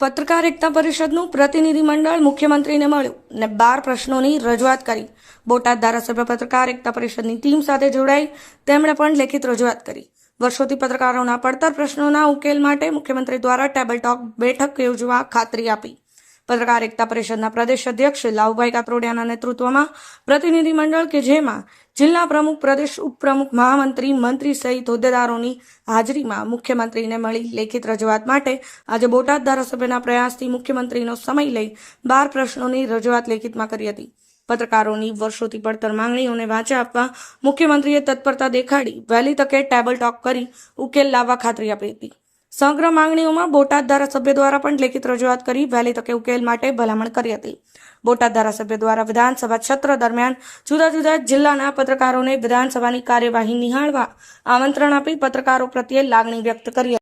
પત્રકાર એકતા પરિષદનું પ્રતિનિધિમંડળ મુખ્યમંત્રીને મળ્યું અને બાર પ્રશ્નોની રજૂઆત કરી. બોટાદ ધારાસભ્ય પત્રકાર એકતા પરિષદની ટીમ સાથે જોડાઈ તેમણે પણ લેખિત રજૂઆત કરી. વર્ષોથી પત્રકારોના પડતર પ્રશ્નોના ઉકેલ માટે મુખ્યમંત્રી દ્વારા ટેબલ ટોક બેઠક યોજવા ખાતરી આપી. પત્રકાર એકતા પરિષદના પ્રદેશ અધ્યક્ષ લાવુભાઈ કાતરોડિયાના નેતૃત્વમાં પ્રતિનિધિમંડળ કે જેમાં જિલ્લા પ્રમુખ, પ્રદેશ ઉપપ્રમુખ, મહામંત્રી, મંત્રી સહિત હોદ્દેદારોની હાજરીમાં મુખ્યમંત્રીને મળી લેખિત રજૂઆત માટે આજે બોટાદ ધારાસભ્યના પ્રયાસથી મુખ્યમંત્રીનો સમય લઈ બાર પ્રશ્નોની રજૂઆત લેખિતમાં કરી હતી. પત્રકારોની વર્ષોથી પડતર માંગણીઓને વાંચા આપવા મુખ્યમંત્રીએ તત્પરતા દેખાડી, વહેલી તકે ટેબલ ટોક કરી ઉકેલ લાવવા ખાતરી આપી હતી. સમગ્ર માંગણીઓમાં બોટાદ ધારાસભ્ય દ્વારા પણ લેખિત રજૂઆત કરી વહેલી તકે ઉકેલ માટે ભલામણ કરી હતી. બોટાદ ધારાસભ્ય દ્વારા વિધાનસભા સત્ર દરમિયાન જુદા જુદા જિલ્લાના પત્રકારોને વિધાનસભાની કાર્યવાહી નિહાળવા આમંત્રણ આપી પત્રકારો પ્રત્યે લાગણી વ્યક્ત કરી હતી